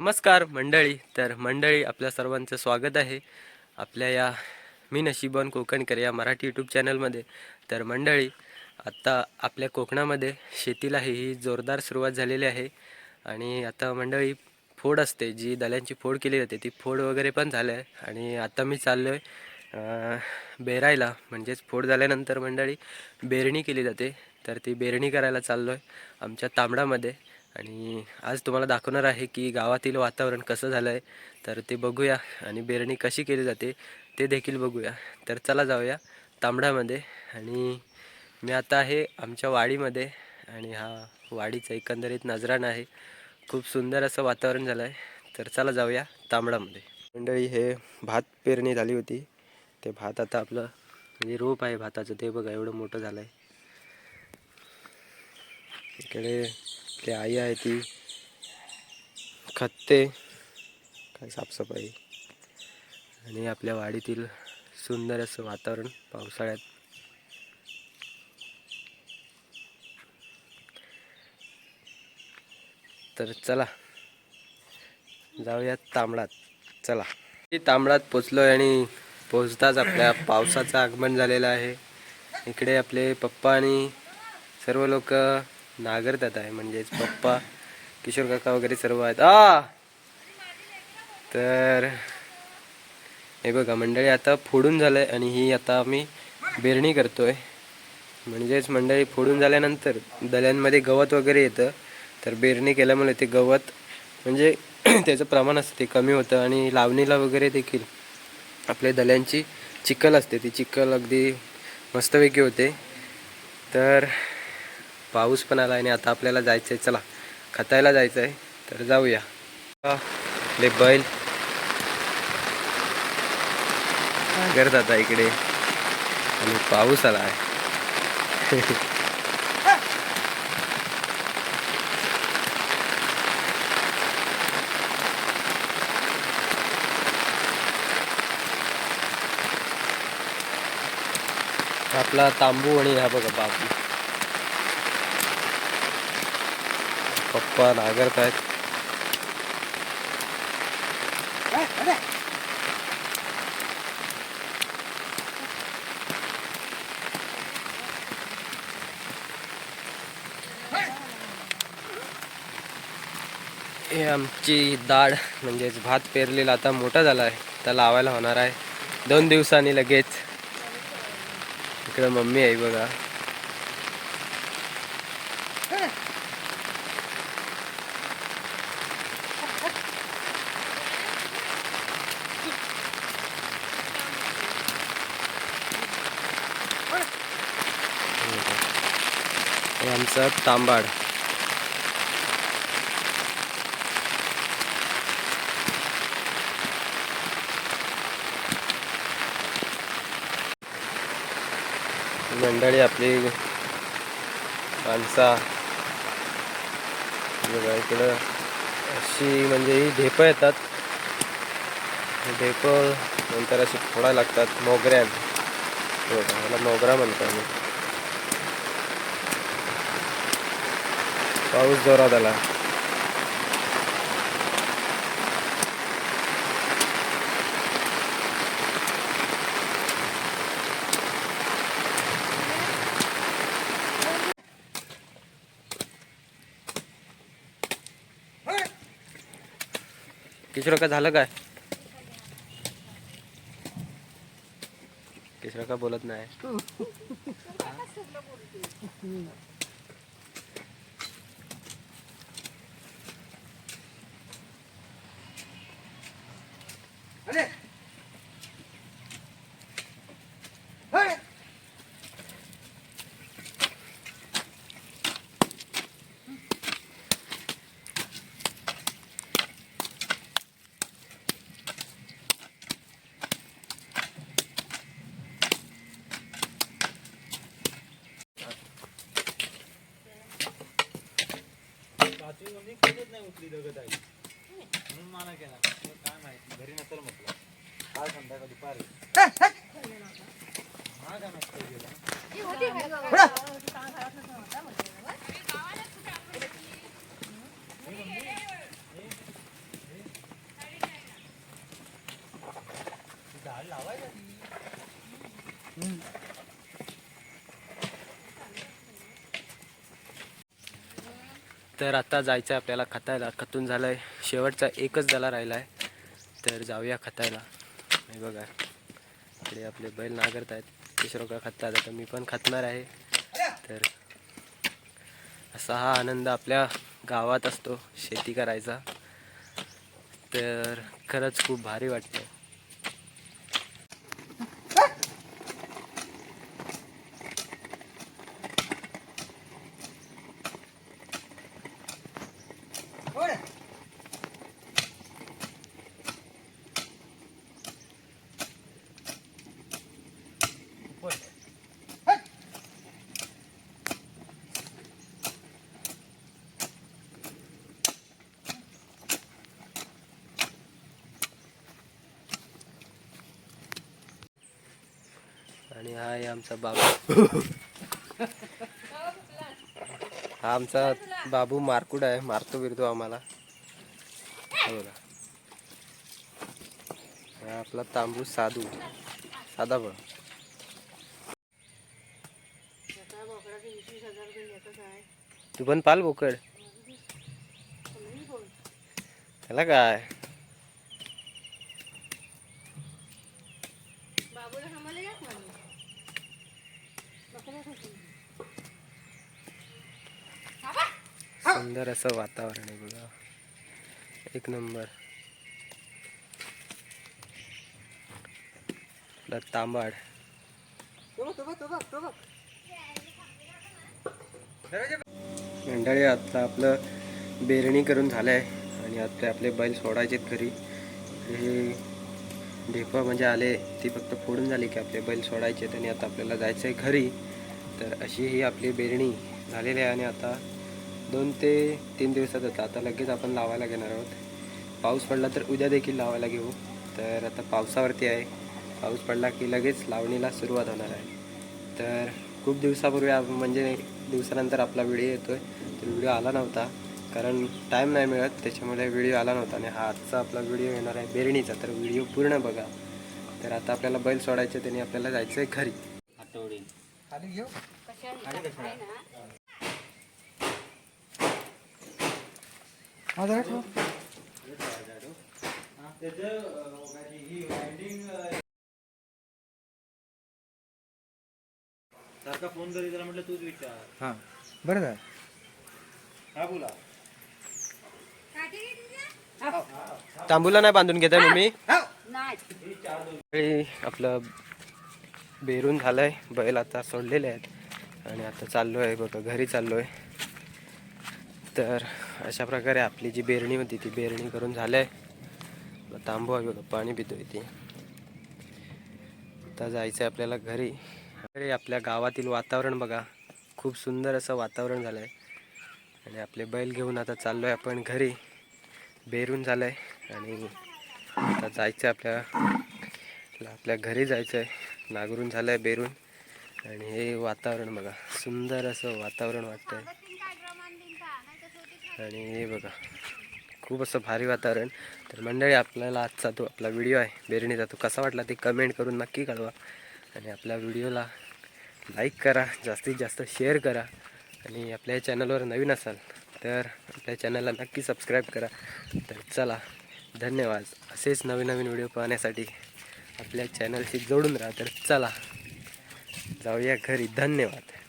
नमस्कार मंडळी. तर मंडळी आपल्या सर्वांचं स्वागत आहे आपल्या या मी नशिबन कोकणकर या मराठी यूट्यूब चॅनलमध्ये. तर मंडळी आत्ता आपल्या कोकणामध्ये शेतीला ही ही जोरदार सुरुवात झालेली आहे आणि आता मंडळी फोड असते. जी दल्यांची फोड केली जाते ती फोड वगैरे पण झालं आहे आणि आता मी चाललो आहे बेरायला. म्हणजेच फोड झाल्यानंतर मंडळी बेरणी केली जाते. तर ती बेरणी करायला चाललो आहे आमच्या तांबडामध्ये. आणि आज तुम्हाला दाखवणार आहे की गावातील वातावरण कसं झालं आहे तर ते बघूया आणि बेरणी कशी केली जाते ते देखील बघूया. तर चला जाऊया तांबडामध्ये. आणि मी आता आहे आमच्या वाडीमध्ये आणि हा वाडीचा एकंदरीत नजराणा आहे. खूप सुंदर असं वातावरण झालं आहे तर चला जाऊया तांबडामध्ये. मंडळी हे भात पेरणी झाली होती. ते भात आता आपलं म्हणजे रोप आहे भाताचं ते बघा एवढं मोठं झालं आहे इकडे आपली आई आहे ती. खत्ते काय साफसफाई. आणि आपल्या वाडीतील सुंदर असं वातावरण पावसाळ्यात. तर चला जाऊयात तांबडात. चला. तांबडात पोचलो आणि पोचताच आपल्या पावसाचं आगमन झालेलं आहे. इकडे आपले पप्पा आणि सर्व लोक नागरतात आहे म्हणजेच पप्पा किशोर काका वगैरे सर्व आहेत. आ! तर हे बघा मंडळी आता फोडून झालंय आणि ही आता आम्ही बेरणी करतोय. म्हणजेच मंडळी फोडून झाल्यानंतर दल्यांमध्ये गवत वगैरे येतं. तर बेरणी केल्यामुळे ते गवत म्हणजे त्याचं प्रमाण असतं ते कमी होतं आणि लावणीला वगैरे देखील आपल्या दल्यांची चिखल असते. ती चिखल अगदी मस्तपैकी होते. तर पाऊस पण आला आणि आता आपल्याला जायचं आहे चला. खतायला जायचं आहे तर जाऊया. ले बैल. करत आता इकडे. आणि पाऊस आला आहे. आपला तांबू आणि हा बघा बापू. पप्पा नागरत आहेत. हे आमची डाळ म्हणजेच भात पेरलेला आता मोठा झाला आहे. त्या लावायला होणार आहे. दोन दिवसांनी लगेच. इकडं मम्मी आहे बघा. आमचा तांबाड. मंडळी आपली माणसा. इकडं अशी म्हणजे ही ढेपं येतात. ढेपं नंतर अशी फोडा लागतात. मोगऱ्यान. मला मोगरा म्हणतो आम्ही. पाऊस जोरात आला. किशोर का झालं काय? किशोर का बोलत नाही. पाचवी म्हणजे कधीच नाही उठली दगत आई म्हणून मला गेला काय माहिती? घरी नसेल म्हटलं. काल संध्याकाळ दुपारी. माझा नसतो गेला. झाड लावायचं. तर आता जायचं आहे आपल्याला खतायला. खतून झालं आहे शेवटचा एकच दला राहिला आहे तर जाऊया खतायला. हे बघा. इकडे आपले बैल नागरत आहेत तिसरोका खतात आता मी पण खतणार आहे. तर असा हा आनंद आपल्या गावात असतो. शेती करायचा. तर खरंच खूप भारी वाटतं आणि हा आहे आमचा बाबू. हा आमचा बाबू मारकुड आहे मारतो बिरतो आम्हाला. बघा. हा आपला तांबू साधू. साधा बघ तू पण पाल बोकड. त्याला काय? सुंदर असं वातावरण आहे बघा. एक नंबर. तांबाड. मंडळी आता आपलं बेरणी करून झालं आहे आणि आता आपले बैल सोडायचे घरी. हे ढेपं म्हणजे आले ती फक्त फोडून झाली की आपले बैल सोडायचे आणि आता आपल्याला जायचं आहे घरी. तर अशी ही आपली बेरणी झालेली आहे आणि आता दोन ते तीन दिवसात होतं आता लगेच आपण लावायला घेणार आहोत. पाऊस पडला तर उद्या देखील लावायला घेऊ. तर आता पावसावरती आहे. पाऊस पडला की लगेच लावणीला सुरुवात होणार आहे. तर खूप दिवसापूर्वी म्हणजे दिवसानंतर आपला व्हिडिओ येतो आहे तर व्हिडिओ आला नव्हता. कारण टाईम नाही मिळत त्याच्यामुळे व्हिडिओ आला नव्हता आणि हा आजचा आपला व्हिडिओ येणार आहे बेरणीचा तर व्हिडिओ पूर्ण बघा. तर आता आपल्याला बैल सोडायचे त्यांनी आपल्याला जायचं आहे घरी फोन त्याला म्हटलं तूच विचार. हां. बरं बोला. तांबूला नाही बांधून घेताय मम्मी? नाही. सगळी आपलं बेरून झालंय बैल आता सोडलेले आहेत. आणि आता चाललो आहे बघा घरी चाललो आहे तर अशा प्रकारे आपली जी बेरणी होती ती बेरणी करून झालं आहे तांबू आहे बघा पाणी पितोय ती. आता जायचं आहे आपल्याला घरी. घरी आपल्या गावातील वातावरण बघा. खूप सुंदर असं वातावरण झालं आहे आणि आपले बैल घेऊन आता चाललो आहे आपण घरी. बेरून झालं आहे आणि आता जायचं आहे आपल्या आपल्या घरी जायचं आहे नागरून झालं आहे बेरून. आणि हे वातावरण बघा सुंदर असं वातावरण वाटतं आहे आणि हे बघा खूप असं भारी वातावरण. तर मंडळी आपल्याला आजचा तो आपला व्हिडिओ आहे बेरणीचा तो कसा वाटला ते कमेंट करून नक्की कळवा. आणि आपल्या व्हिडिओला लाईक करा जास्तीत जास्त शेअर करा. आणि आपल्या चॅनलवर नवीन असाल तर आपल्या चॅनलला नक्की सबस्क्राईब करा. तर चला धन्यवाद. असेच नवीन नवीन व्हिडिओ पाहण्यासाठी आपल्या चॅनलशी जोडून राहा. तर चला जाऊया घरी. धन्यवाद.